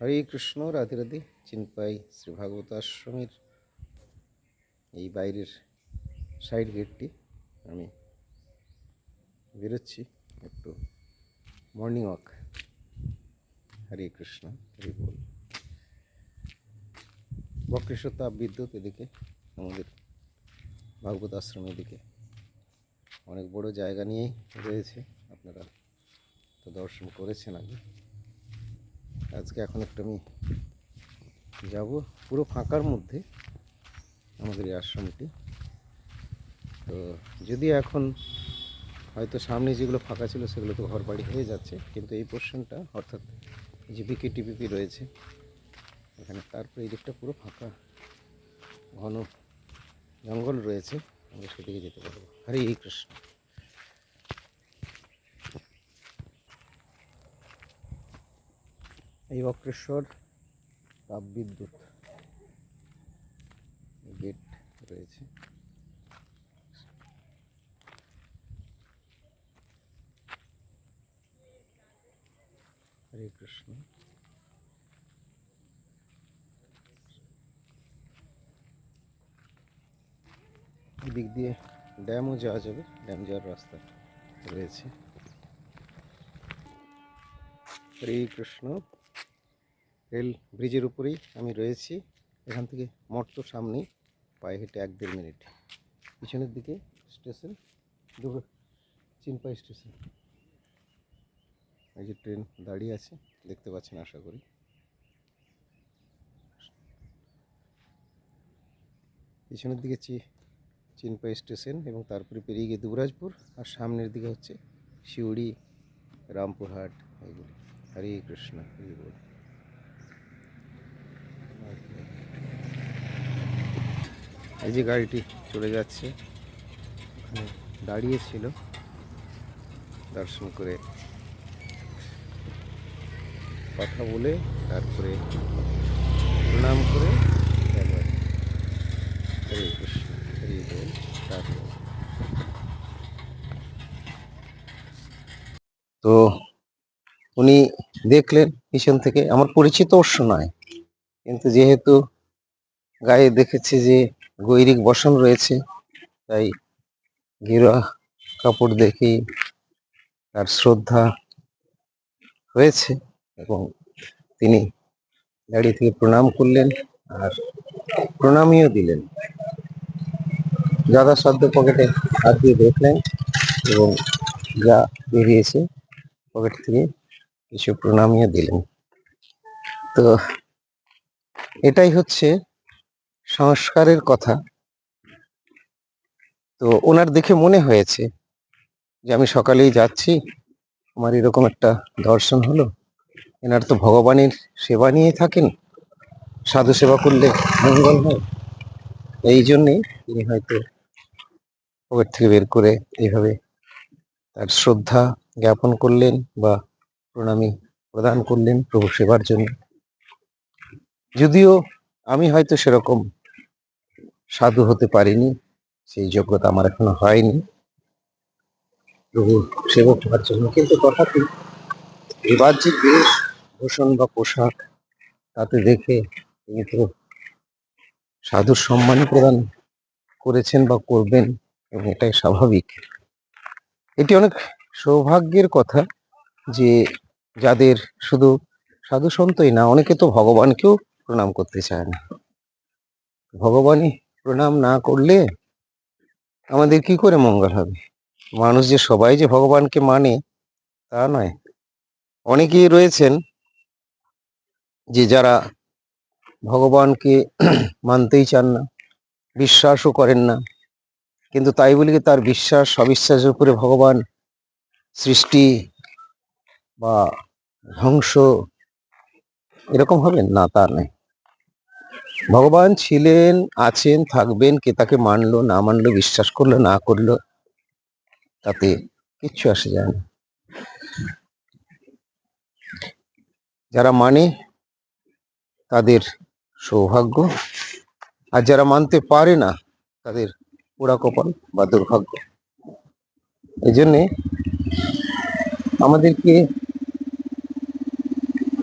হরে কৃষ্ণ, রাধে রাধে। চিনপাই শ্রী ভাগবত আশ্রমের এই বাইরের সাইড গেটটি আমি বেরোচ্ছি একটু মর্নিং ওয়াক হরে কৃষ্ণ, হরি বল। বক্রেশ্বর তাপ বিদ্যুৎ এদিকে আমাদের ভাগবত আশ্রম এদিকে অনেক বড় জায়গা নিয়েই রয়েছে। আপনারা তো দর্শন করেছেন আগে। আজকে এখন একটু আমি যাব পুরো ফাঁকার মধ্যে আমাদের এই আশ্রমটি। তো যদি এখন হয়তো সামনে যেগুলো ফাঁকা ছিল সেগুলো তো ঘর বাড়ি হয়ে যাচ্ছে, কিন্তু এই পোর্শনটা অর্থাৎ বিকে টিপিপি রয়েছে, এখানে তারপরে এই দিকটা পুরো ফাঁকা, ঘন জঙ্গল রয়েছে, আমরা সেদিকে যেতে পারব। হরে কৃষ্ণ। এই অক্রেশ্বর তাপবিদ্যুৎ গেট রয়েছে। হরে কৃষ্ণ। দিক দিয়ে ড্যামও যাওয়া যাবে, ড্যাম যাওয়ার রাস্তা রয়েছে। হরে কৃষ্ণ। রেল ব্রিজের উপরেই আমি রয়েছি। এখান থেকে মঠ তো সামনেই, পায়ে হেঁটে এক দেড় মিনিট। পিছনের দিকে স্টেশন দুটো চিনপাই স্টেশন। এই যে ট্রেন দাঁড়িয়ে আছে, দেখতে পাচ্ছেন আশা করি। পিছনের দিকে চি, চিনপাই স্টেশন এবং তারপরে পেরিয়ে গিয়ে দুবরাজপুর, আর সামনের দিকে হচ্ছে শিউড়ি রামপুরহাট, এইগুলি। হরে কৃষ্ণ, হরি এই যে গাড়িটি চলে যাচ্ছে ওখানে দাঁড়িয়ে ছিল দর্শন করে কথা বলে তারপরে প্রণাম করে তো উনি দেখলেন পিছন থেকে, আমার পরিচিত অবশ্য নয়, কিন্তু যেহেতু গায়ে দেখেছি যে গৈরিক বসন রয়েছে। তাই গেরুয়া কাপড় দেখেই তার শ্রদ্ধা হয়েছে এবং তিনি দাঁড়িয়ে থেকে প্রণাম করলেন আর প্রণামীও দিলেন। যথা সাধ্য পকেটে হাত দিয়ে দেখলেন এবং যা বেরিয়েছে পকেট থেকে কিছু প্রণামীও দিলেন। তো এটাই হচ্ছে সংস্কারের কথা। তো ওনার দেখে মনে হয়েছে যে আমি সকালেই যাচ্ছি, আমার এরকম একটা দর্শন হলো। এনার তো ভগবানের সেবা নিয়ে থাকেন, সাধু সেবা করলে মঙ্গল হয়। এই জন্যেই তিনি হয়তো পকেট থেকে বের করে এইভাবে তার শ্রদ্ধা জ্ঞাপন করলেন বা প্রণামী প্রদান করলেন প্রভু সেবার জন্য। যদিও আমি হয়তো সেরকম সাধু হতে পারিনি, সেই যোগ্যতা আমার এখনও হয়নি। সেবক হওয়ার জন্য। কিন্তু তথাপি এবার যে বেশ ভূষণ বা পোশাক তাতে দেখে তিনি তো সাধুর সম্মান প্রদান করেছেন বা করবেন, এবং এটাই স্বাভাবিক। এটি অনেক সৌভাগ্যের কথা যে যাদের শুধু সাধু সন্তই না, অনেকে তো ভগবানকেও প্রণাম করতে চায় না। ভগবানই প্রণাম না করলে আমাদের কি করে মঙ্গল হবে? মানুষ যে সবাই যে ভগবানকে মানে তা নয়। অনেকেই রয়েছেন যে যারা ভগবানকে মানতেই চান না, বিশ্বাসও করেন না। কিন্তু তাই বলে তার বিশ্বাস, অবিশ্বাসের উপরে ভগবান সৃষ্টি বা ধ্বংস এরকম হবে? না, তা নয়। ভগবান ছিলেন, আছেন, থাকবেন, কে তাকে মানলো, না মানলো, বিশ্বাস করল, না করল, তাতে কিচ্ছু আসে যায় না। যারা মানে তাদের সৌভাগ্য, আর যারা মানতে পারে না, তাদের পোড়া কপাল বা দুর্ভাগ্য। এই জন্যে আমাদেরকে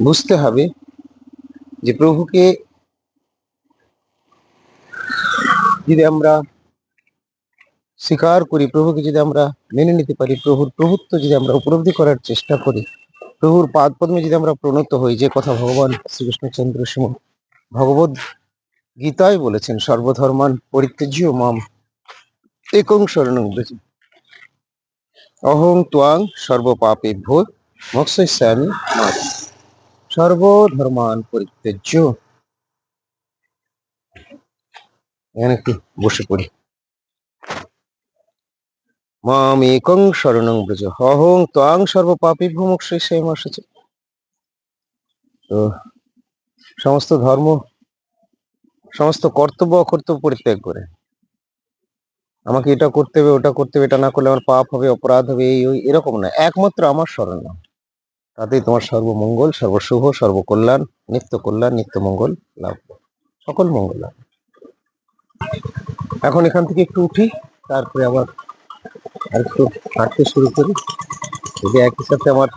বুঝতে হবে যে প্রভুকে যদি আমরা স্বীকার করি, প্রভুকে যদি আমরা মেনে নিতে পারি, প্রভুর প্রভুত্ব যদি আমরা উপলব্ধি করার চেষ্টা করি, প্রভুর পাদ পদ্মে যদি আমরা প্রণত হই, যে কথা ভগবান শ্রীকৃষ্ণচন্দ্র সিংহ ভগবত গীতায় বলেছেন, সর্বধর্মান পরিত্যাজ্য মাম একং শরণং অহং ত্বাং সর্বপাপেভ্য মোক্ষয়িষ্যামি মা সর্বধর্মান পরিত্যাজ্য এখানে একটু বসে পড়ি। মাম একং শরণং ব্রজ মোক্ষয়িষ্যামি মা শুচি। তো সমস্ত ধর্ম, সমস্ত কর্তব্য অকর্তব্য পরিত্যাগ করে। আমাকে এটা করতে হবে, ওটা করতে হবে, এটা না করলে আমার পাপ হবে, অপরাধ হবে, এই, ওই, এরকম না। একমাত্র আমার স্মরণ তাতেই তোমার সর্বমঙ্গল, সর্বশুভ, সর্বকল্যাণ, নিত্য কল্যাণ, নিত্য মঙ্গল লাভ সকল মঙ্গল লাভ। এখন এখান থেকে একটু উঠি, তারপরে আবার আর একটু হাঁটতে শুরু করি। যদি একই সাথে আমার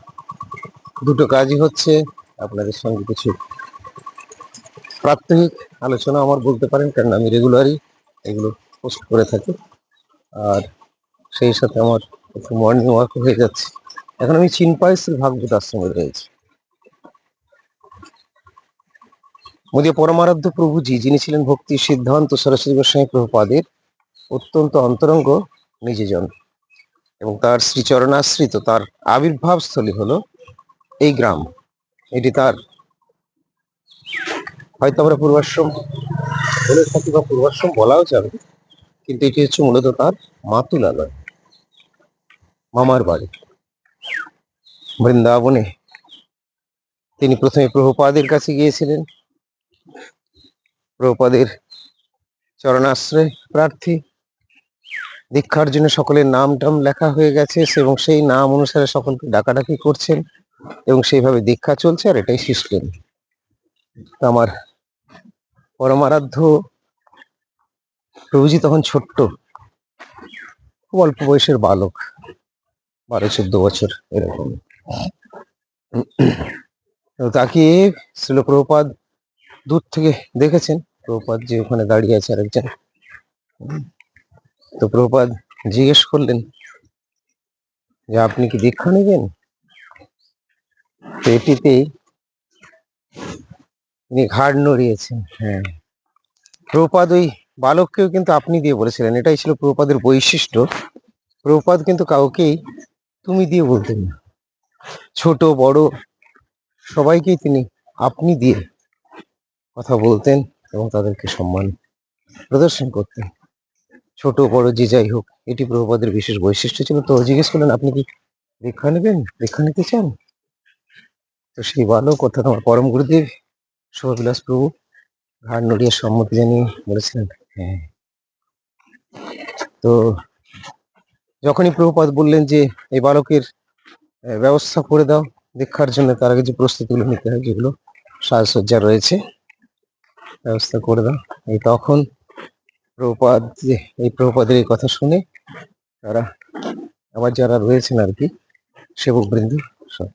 দুটো কাজই হচ্ছে, আপনাদের সঙ্গে কিছু প্রাত্যহিক আলোচনা আমার বলতে পারেন, কারণ আমি রেগুলারই এগুলো পোস্ট করে থাকি। আর সেই সাথে আমার একটু মর্নিং ওয়াক হয়ে যাচ্ছে। এখন আমি চিনপাইসের ভাগবত আশ্রমে রয়েছি। মোদী পরমারাধ্য প্রভুজি, যিনি ছিলেন ভক্তি সিদ্ধান্ত সরস্বতী গোস্বামী প্রভুপাদের অত্যন্ত অন্তরঙ্গ নিজেজন এবং তার শ্রীচরণাশ্রিত, তার আবির্ভাব স্থলী হলো এই গ্রাম। এটি তার হয়তো আমরা পূর্বাশ্রম, বলে থাকি বা পূর্বাশ্রম বলাও যাবে, কিন্তু এটি হচ্ছে মূলত তার মাতুলালয়, মামার বাড়ি। বৃন্দাবনে তিনি প্রথমে প্রভুপাদের কাছে গিয়েছিলেন প্রভুপাদের চরণাশ্রয় প্রার্থী। দীক্ষার জন্য সকলের নাম টাম লেখা হয়ে গেছে এবং সেই নাম অনুসারে সকলকে ডাকাডাকি করছেন এবং সেইভাবে দীক্ষা চলছে আর এটাই সিস্টেম আমার পরমারাধ্য প্রভুজি তখন ছোট্ট, খুব অল্প বয়সের বালক বারো চোদ্দ বছর এরকম। তাকে শিল প্রভুপাদ দূর থেকে দেখেছেন প্রভুপাদ যে ওখানে দাঁড়িয়ে আছে আরেকজন। তো প্রভুপাদ জিজ্ঞেস করলেন, যে আপনি কি দীক্ষা নেবেন? তো এটিতেই তিনি ঘাড় নড়িয়েছেন। হ্যাঁ। প্রভুপাদ ওই বালককেও কিন্তু আপনি দিয়ে বলেছিলেন, এটাই ছিল প্রপাদের বৈশিষ্ট্য। প্রভুপাদ কিন্তু কাউকেই তুমি দিয়ে বলতেন না। ছোট, বড়, সবাইকেই তিনি আপনি দিয়ে কথা বলতেন এবং তাদেরকে সম্মান প্রদর্শন করতেন। ছোট, বড়, যে যাই হোক, এটি প্রভুপাদের বিশেষ বৈশিষ্ট্য ছিল। তো জিজ্ঞেস করলেন, আপনি কি দীক্ষা নেবেন? দীক্ষা নিতে চান? তো সেই বালক, অর্থাৎ আমার পরম গুরুদেব শুভবিলাস প্রভু, ঘাড় নড়িয়ে সম্মতি জানিয়ে বলেছিলেন হ্যাঁ। তো যখনই প্রভুপাদ বললেন যে, এই বালকের ব্যবস্থা করে দাও, দীক্ষার জন্য তার আগে যে প্রস্তুতিগুলো নিতে হয়, যেগুলো সাজসজ্জা রয়েছে ব্যবস্থা করে দাও। এই তখন প্রভুপাদ যে, এই প্রভুপাদের এই কথা শুনে তারা, আবার যারা রয়েছেন আর কি সেবক বৃন্দ সব,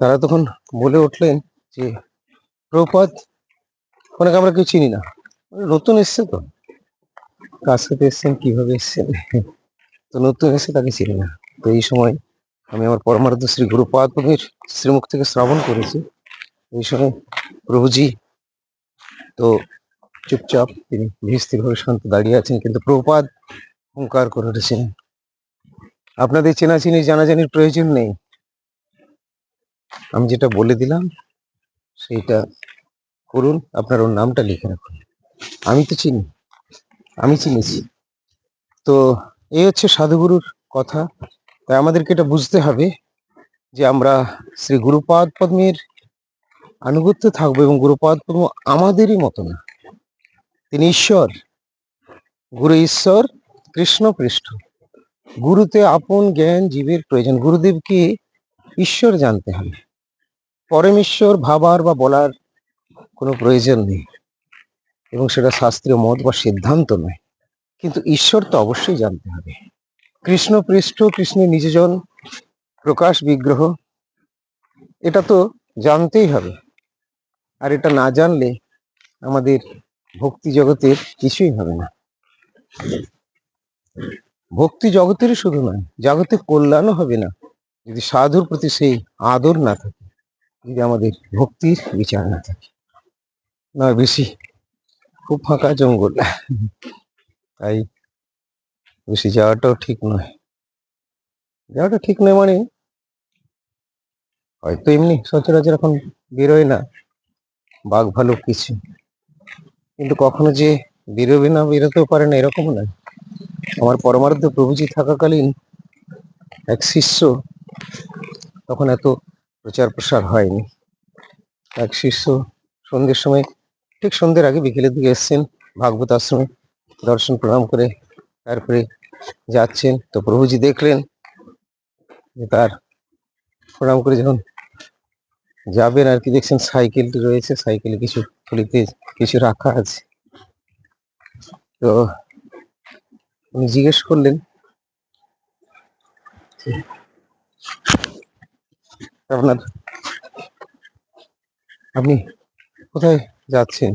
তারা তখন বলে উঠলেন যে প্রভুপাদ অনেক আমরা কেউ চিনি না। নতুন এসছে তো? কাজ করতে এসছেন, কীভাবে এসছেন? তো নতুন এসে তাকে চিনি না। তো এই সময় আমি আমার পরমার্থ শ্রী গুরুপাদ প্রভুর শ্রীমুখ থেকে শ্রাবণ করেছি। এই সময় প্রভুজি তো চুপচাপ তিনি ধীরস্থিরভাবে শান্ত দাঁড়িয়ে আছেন, কিন্তু প্রভুপাদ হুঙ্কার করে উঠেছেন। আপনাদের চেনা চেনাচিনি, জানাজানির প্রয়োজন নেই। আমি যেটা বলে দিলাম সেইটা করুন, আপনার ওর নামটা লিখে রাখুন। আমি তো চিনি, আমি চিনেছি। তো এই হচ্ছে সাধুগুরুর কথা। তাই আমাদেরকে এটা বুঝতে হবে যে আমরা শ্রী গুরুপাদ পদ্মের আনুগত্য থাকব এবং গুরুপাদ পদ্ম আমাদেরই মতো না তিনি ঈশ্বর, গুরু ঈশ্বর, কৃষ্ণ পৃষ্ঠ। গুরুতে আপন জ্ঞান, জীবের প্রয়োজন। গুরুদেবকে ঈশ্বর জানতে হবে। পরমেশ্বর ভাবার বা বলার কোনো প্রয়োজন নেই। এবং সেটা শাস্ত্রীয় মত বা সিদ্ধান্ত নয়। কিন্তু ঈশ্বর তো অবশ্যই জানতে হবে। কৃষ্ণ পৃষ্ঠ, কৃষ্ণের নিজজন প্রকাশ, বিগ্রহ, এটা তো জানতেই হবে। আর এটা না জানলে আমাদের ভক্তি জগতের কিছুই হবে না। ভক্তি জগতেরই শুধু নয় জগতের কল্যাণও হবে না। যদি সাধুর প্রতি সেই আদর না থাকে, যদি আমাদের ভক্তির বিচার না থাকে। না, বেশি খুব ফাঁকা জঙ্গল। তাই বেশি যাওয়াটাও ঠিক নয়। যাওয়াটা ঠিক নয় মানে হয়তো এমনি সচরাচর এখন বেরোয় না। বাঘ ভালুক কিছু। কিন্তু কখনো যে বেরোবে না বেরোতেও পারে না এরকম নয়। আমার পরমার্থ প্রভুজি থাকাকালীন এক শিষ্য তখন এত প্রচার প্রসার হয়নি। এক শিষ্য সন্ধ্যের সময়, ঠিক সন্ধ্যের আগে বিকেলের দিকে এসছেন ভাগবত আশ্রমে, দর্শন প্রণাম করে তারপরে যাচ্ছেন। তো প্রভুজি দেখলেন তার প্রণাম করে যখন যাবেন আর কি, দেখছেন সাইকেলটি রয়েছে, সাইকেলে কিছু থলিতে কিছু রাখা আছে। তো উনি জিজ্ঞেস করলেন আপনার, আপনি কোথায় যাচ্ছেন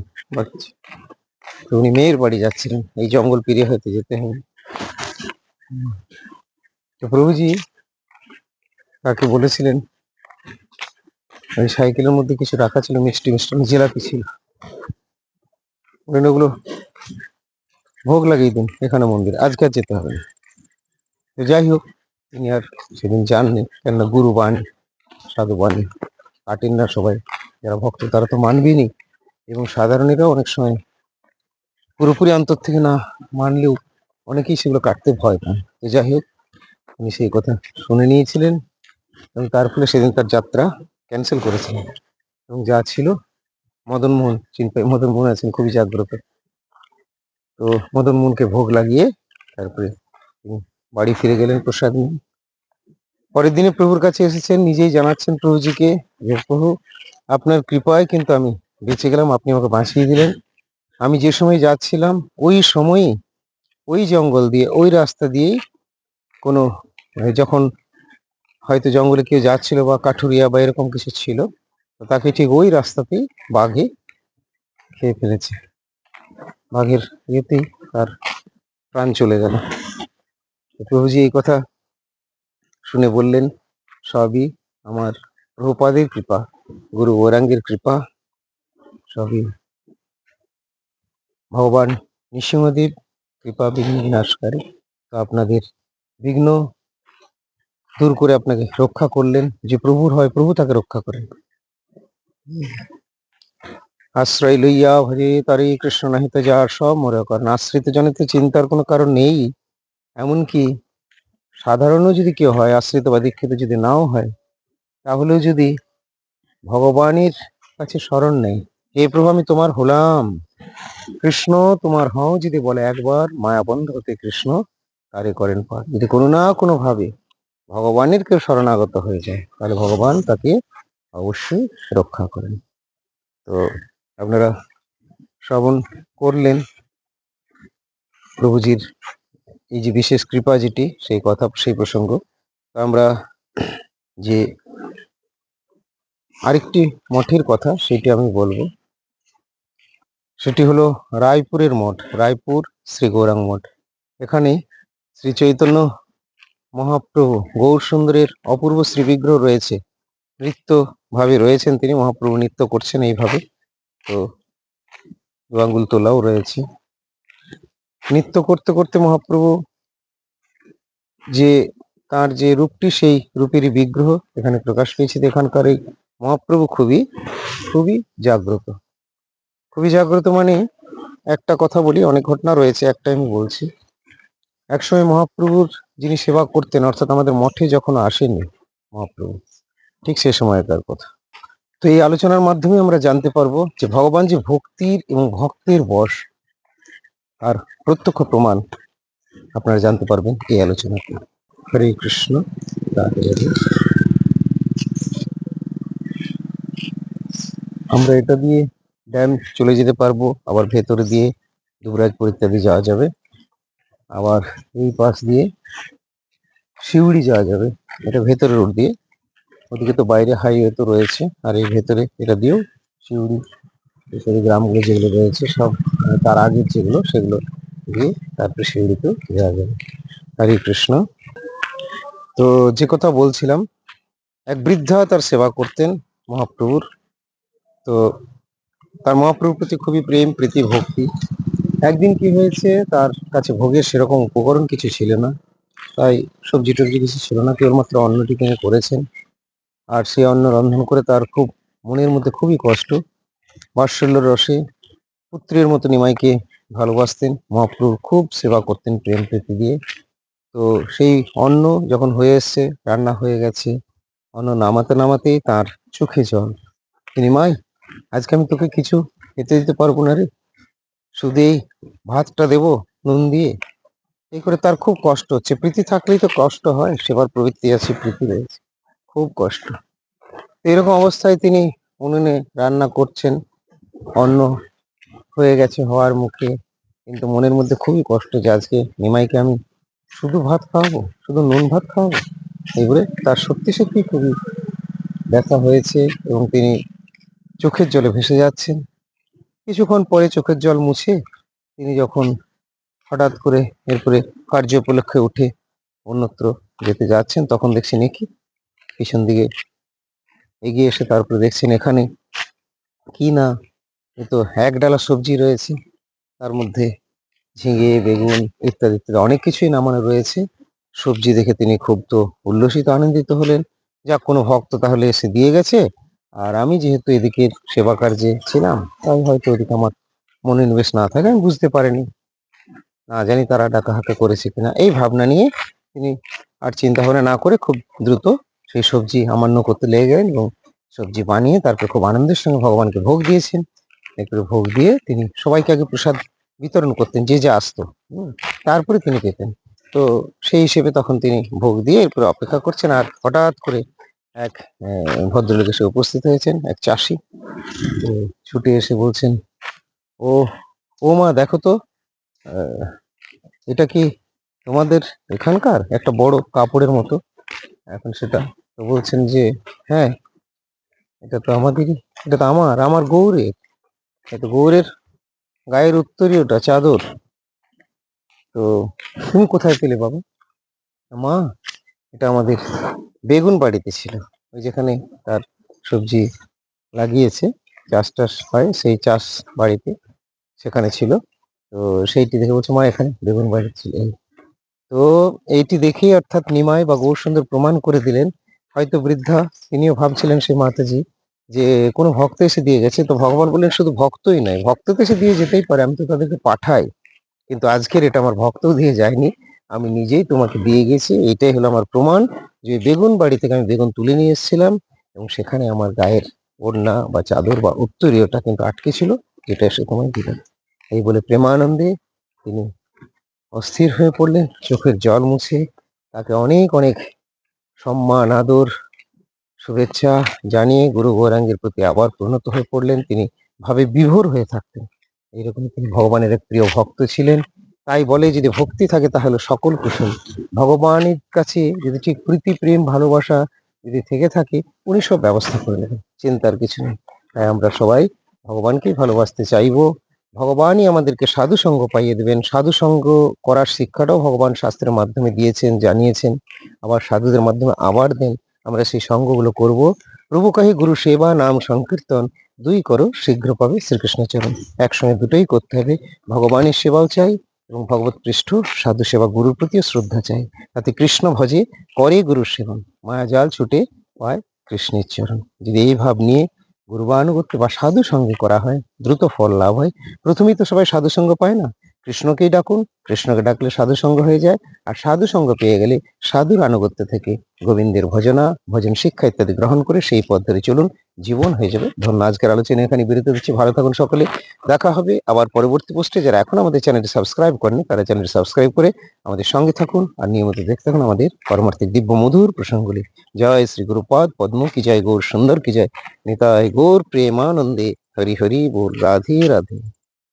উনি মেয়ের বাড়ি যাচ্ছিলেন, এই জঙ্গল পেরিয়ে হয়তো যেতে হবে। তো প্রভুজি তাকে বলেছিলেন ওই সাইকেলের মধ্যে কিছু রাখা ছিল, মিষ্টি মিষ্টি জিলাপি ছিল। ওগুলো ভোগ লাগিয়ে দিন, এখানে মন্দির, আজকে আর যেতে হবে না। তো যাই হোক, তিনি আর সেদিন যাননি, কেননা গুরু বাণী সাধু বাণী কাটেন না সবাই, যারা ভক্ত, তারা তো মানবেনই। এবং সাধারণেরাও অনেক সময় পুরোপুরি অন্তর থেকে না মানলেও অনেকেই সেগুলো কাটতে ভয় পায় তো যাই হোক, উনি সেই কথা শুনে নিয়েছিলেন, এবং তার ফলে সেদিন তার যাত্রা ক্যান্সেল করেছিলেন এবং যা ছিল, মদন মোহন চিন্তায় মদন মোহন আছেন খুবই জাগ্রত। তো মদন মোহনকে ভোগ লাগিয়ে তারপরে তিনি বাড়ি ফিরে গেলেন প্রসাদ নিয়ে। পরের দিনে প্রভুর কাছে এসেছেন, নিজেই জানাচ্ছেন প্রভুজিকে যে, প্রভু, আপনার কৃপায় কিন্তু আমি বেঁচে গেলাম, আপনি আমাকে বাঁচিয়ে দিলেন। আমি যে সময় যাচ্ছিলাম, ওই সময়ই ওই জঙ্গল দিয়ে, ওই রাস্তা দিয়েই কোনো মানে যখন হয়তো জঙ্গলে কেউ যাচ্ছিল বা কাঠুরিয়া বা এরকম কিছু ছিল তাকে ঠিক ওই রাস্তাতেই বাঘে খেয়ে ফেলেছে। বাঘের ইয়েতেই তার প্রাণ চলে গেল। প্রভুজি এই কথা শুনে বললেন, সবই আমার প্রভুপাদের কৃপা, গুরু গৌরাঙ্গের কৃপা, সবই ভগবান নৃসিংহদেব কৃপা বিঘ্ন বিনাশকারী। তো আপনাদের বিঘ্ন দূর করে আপনাকে রক্ষা করলেন, যে প্রভুর হয় প্রভু তাকে রক্ষা করেন। আশ্রয় লইয়া ভজে তারে কৃষ্ণ নাহিত যার সব মরে করেন আশ্রিত জনিত চিন্তার কোনো কারণ নেই। এমনকি সাধারণও যদি কেউ হয়, আশ্রিত বা দীক্ষিত যদি নাও হয়, তাহলেও যদি ভগবানের কাছে স্মরণ নেই, হে প্রভু, আমি তোমার হলাম। কৃষ্ণ তোমার হও যদি বলে একবার মায়াবন্ধ হতে কৃষ্ণ তারে করেন পার। যদি কোনো না কোনো ভাবে ভগবানের কেউ শরণাগত হয়ে যায়, তাহলে ভগবান তাকে অবশ্যই রক্ষা করেন। তো আপনারা শ্রবণ করলেন, প্রভুজির এই যে বিশেষ কৃপা যেটি, সেই কথা, সেই প্রসঙ্গ। আমরা যে আরেকটি মঠের কথা, সেটি আমি বলব। সেটি হলো রায়পুরের মঠ, রায়পুর শ্রী গৌরাঙ্গ মঠ। এখানে শ্রী চৈতন্য মহাপ্রভু গৌর সুন্দরের অপূর্ব শ্রী বিগ্রহ রয়েছে। নৃত্য ভাবে রয়েছেন তিনি, মহাপ্রভু নৃত্য করছেন এইভাবে। তো আঙ্গুল তোলাও রয়েছে। নৃত্য করতে করতে মহাপ্রভু যে তার যে রূপটি, সেই রূপেরই বিগ্রহ এখানে প্রকাশ পেয়েছে। এখানকার এই মহাপ্রভু খুবই খুবই জাগ্রত। খুবই জাগ্রত মানে একটা কথা বলি, অনেক ঘটনা রয়েছে, একটা আমি বলছি। একসময় মহাপ্রভুর যিনি সেবা করতেন, অর্থাৎ আমাদের মঠে যখন আসেনি মহাপ্রভু, ঠিক সে সময়কার কথা। তো এই আলোচনার মাধ্যমে আমরা জানতে পারব যে ভগবান যে ভক্তির এবং ভক্তের বশ আর প্রত্যক্ষ প্রমাণ আপনারা জানতে পারবেন এই আলোচনাতে। হরে কৃষ্ণ। আমরা এটা দিয়ে ড্যাম চলে যেতে পারব, আবার ভেতরে দিয়ে দুবরাজপুর ইত্যাদি যাওয়া যাবে। আবার এই পাশ দিয়ে শিউড়ি যাওয়া যাবে। এটা ভেতরে রোড দিয়ে। ওদিকে তো বাইরে হাইওয়ে তো রয়েছে। আর এই ভেতরে এটা দিয়েও শিউড়ি সেই গ্রামগুলো যেগুলো রয়েছে, সব তার আগের যেগুলো, সেগুলো দিয়ে তারপরে শিউড়িতে যাওয়া যাবে। হরে কৃষ্ণ। তো যে কথা বলছিলাম, এক বৃদ্ধা তার সেবা করতেন মহাপ্রভুর। তো তার মহাপ্রভুর প্রতি খুবই প্রেম, প্রীতি, ভক্তি। একদিন কি হয়েছে, তার কাছে ভোগের সেরকম উপকরণ কিছু ছিল না। তাই সবজি টবজি কিছু ছিল না, কেবলমাত্র অন্নটি তিনি করেছেন। আর সেই অন্ন রন্ধন করে তার খুব মনের মধ্যে খুবই কষ্ট। বাৎসল্য রসে পুত্রের মতো নিমাইকে ভালোবাসতেন, মহাপ্রভুর খুব সেবা করতেন প্রেম প্রীতি দিয়ে। তো সেই অন্ন যখন হয়ে এসছে, রান্না হয়ে গেছে, অন্ন নামাতে নামাতেই তার চোখে জল। তিনি মাই আজকে আমি তোকে কিছু খেতে দিতে পারব না রে? শুধু এই ভাতটা দেবো, নুন দিয়ে। এই করে তার খুব কষ্ট হচ্ছে। প্রীতি থাকলেই তো কষ্ট হয়, সেবার প্রবৃত্তি আছে প্রীতি রয়েছে খুব কষ্ট। এরকম অবস্থায় তিনি উনুনে রান্না করছেন। অন্ন হয়ে গেছে হওয়ার মুখে। কিন্তু মনের মধ্যে খুবই কষ্ট যে আজকে নিমাইকে আমি শুধু ভাত খাওয়াবো, শুধু নুন ভাত খাওয়াবো? এবারে তার সত্যি সত্যি খুবই ব্যথা হয়েছে এবং তিনি চোখের জলে ভেসে যাচ্ছেন। কিছুক্ষণ পরে চোখের জল মুছে তিনি যখন হঠাৎ করে এরপরে কার্য উপলক্ষে উঠে অন্যত্র যেতে যাচ্ছেন, তখন দেখছেন কি? পিছন দিকে এগিয়ে এসে তারপরে দেখছেন এখানে কি না? এ তো এক ডালা সবজি রয়েছে, তার মধ্যে ঝিঙে, বেগুন ইত্যাদি ইত্যাদি অনেক কিছুই নামানো রয়েছে। সবজি দেখে তিনি খুব তো উল্লসিত, আনন্দিত হলেন। যা কোনো ভক্ত তাহলে এসে দিয়ে গেছে। আর আমি যেহেতু এদিকে সেবা কার্যে ছিলাম, তাই হয়তো ওদিকে আমার মনোনিবেশ না থাকে, আমি বুঝতে পারিনি। না জানি তারা ডাকা হাঁকা করেছে কিনা। এই ভাবনা নিয়ে তিনি আর চিন্তা ভাবনা না করে খুব দ্রুত সেই সবজি আমান্য করতে লেগে গেলেন এবং সবজি বানিয়ে তারপর খুব আনন্দের সঙ্গে ভগবানকে ভোগ দিয়েছেন। এরপরে ভোগ দিয়ে তিনি সবাইকে আগে প্রসাদ বিতরণ করতেন, যে যে আসতো তারপরে তিনি পেতেন। তো সেই হিসেবে তখন তিনি ভোগ দিয়ে এরপরে অপেক্ষা করছেন আর হঠাৎ করে এক ভদ্রলোক এসে উপস্থিত হয়েছেন, এক চাষি। ছুটে এসে বলছেন, ও ও মা, দেখো তো এটা কি তোমাদের এখানকার? একটা বড় কাপড়ের মতো। এখন সেটা তো বলছেন যে হ্যাঁ এটা তো আমাদেরই, এটা তো আমার আমার গৌরের। এটা গৌরের গায়ের উত্তরীয়টা চাদর। তো তুমি কোথায় পেলে বাবা? মা, এটা আমাদের। বেগুন বাড়িতে ছিল। ওই যেখানে তার সবজি লাগিয়েছে, চাষ টাস হয়, সেই চাষ বাড়িতে সেখানে ছিল। তো সেইটি দেখে বলছে, মা, এখানে বেগুন বাড়ি ছিল। তো এইটি দেখেই অর্থাৎ নিমাই বা গৌরসুন্দর প্রমাণ করে দিলেন। হয়তো বৃদ্ধা তিনিও ভাবছিলেন সেই মাতাজি যে, কোনো ভক্ত এসে দিয়ে গেছে? তো ভগবান বললেন, শুধু ভক্তই নয় ভক্ত তো এসে দিয়ে যেতেই পারে, আমি তো তাদেরকে পাঠাই। কিন্তু আজকের এটা আমার ভক্তও দিয়ে যায়নি। আমি নিজেই তোমাকে দিয়ে গেছি, এটাই হলো আমার প্রমাণ যে বেগুন বাড়ি থেকে আমি বেগুন তুলে নিয়ে এসেছিলাম এবং সেখানে আমার গায়ের ওড়না বা চাদর বা উত্তরীয়টা কিন্তু আটকে ছিল যেটা এসে তোমায় দিলাম। এই বলে প্রেমানন্দে তিনি অস্থির হয়ে পড়লেন, চোখের জল মুছে তাকে অনেক অনেক সম্মান, আদর, শুভেচ্ছা জানিয়ে গুরু গৌরাঙ্গের প্রতি আবার পরিণত হয়ে পড়লেন। তিনি ভাবে বিভোর হয়ে থাকতেন। এইরকম তিনি ভগবানের এক প্রিয় ভক্ত ছিলেন। তাই বলে যদি ভক্তি থাকে তাহলে সকল কুশল। ভগবানের কাছে যদি ঠিক প্রীতি, প্রেম, ভালোবাসা যদি থেকে থাকে, উনি সব ব্যবস্থা করে নেবেন, চিন্তার কিছু নেই। তাই আমরা সবাই ভগবানকেই ভালোবাসতে চাইব। ভগবানই আমাদেরকে সাধু সঙ্গ পাইয়ে দেবেন। সাধু সঙ্গ করার শিক্ষাটাও ভগবান শাস্ত্রের মাধ্যমে দিয়েছেন, জানিয়েছেন। আবার সাধুদের মাধ্যমে আবার দেন। আমরা সেই সঙ্গগুলো করব। প্রভু কাহি গুরু সেবা, নাম সংকীর্তন, দুই করো, শীঘ্র পাবে শ্রীকৃষ্ণ চরণ একসঙ্গে দুটোই করতে হবে। ভগবানের সেবাও চাই এবং ভগবত পৃষ্ঠ সাধু সেবা গুরুর প্রতিও শ্রদ্ধা চাই। তাতে কৃষ্ণ ভজে করে গুরু সেবন। মায়া জাল ছুটে পায় কৃষ্ণের চরণ। যদি এই ভাব নিয়ে গুরুবানুগত্য বা সাধু সঙ্গে করা হয়, দ্রুত ফল লাভ হয়, প্রথমেই তো সবাই সাধু সঙ্গ পায় না। কৃষ্ণকেই ডাকুন, কৃষ্ণকে ডাকলে সাধু সঙ্গ হয়ে যায়, আর সাধু সঙ্গ পেয়ে গেলে সাধুর আনুগত্য থেকে গোবিন্দের ভজনা, ভজন, শিক্ষা ইত্যাদি গ্রহণ করে সেই পথ ধরে চলুন, জীবন হয়ে যাবে। ধন্য আজকের আলোচনা এখানে বিরতি দিচ্ছি ভালো থাকুন সকলে। দেখা হবে আবার পরবর্তী পোস্টে যারা এখন আমাদের চ্যানেলটি সাবস্ক্রাইব করেনি তারা চ্যানেলটি সাবস্ক্রাইব করে আমাদের সঙ্গে থাকুন আর নিয়মিত দেখতে থাকুন আমাদের পরমার্থিক দিব্য মধুর প্রসঙ্গগুলি। জয় শ্রী গুরুপাদ, পদ্ম কি জয়, গৌর সুন্দর কি জয়। নিতাই গৌর প্রেমানন্দে। হরি হরি বল, রাধে রাধে।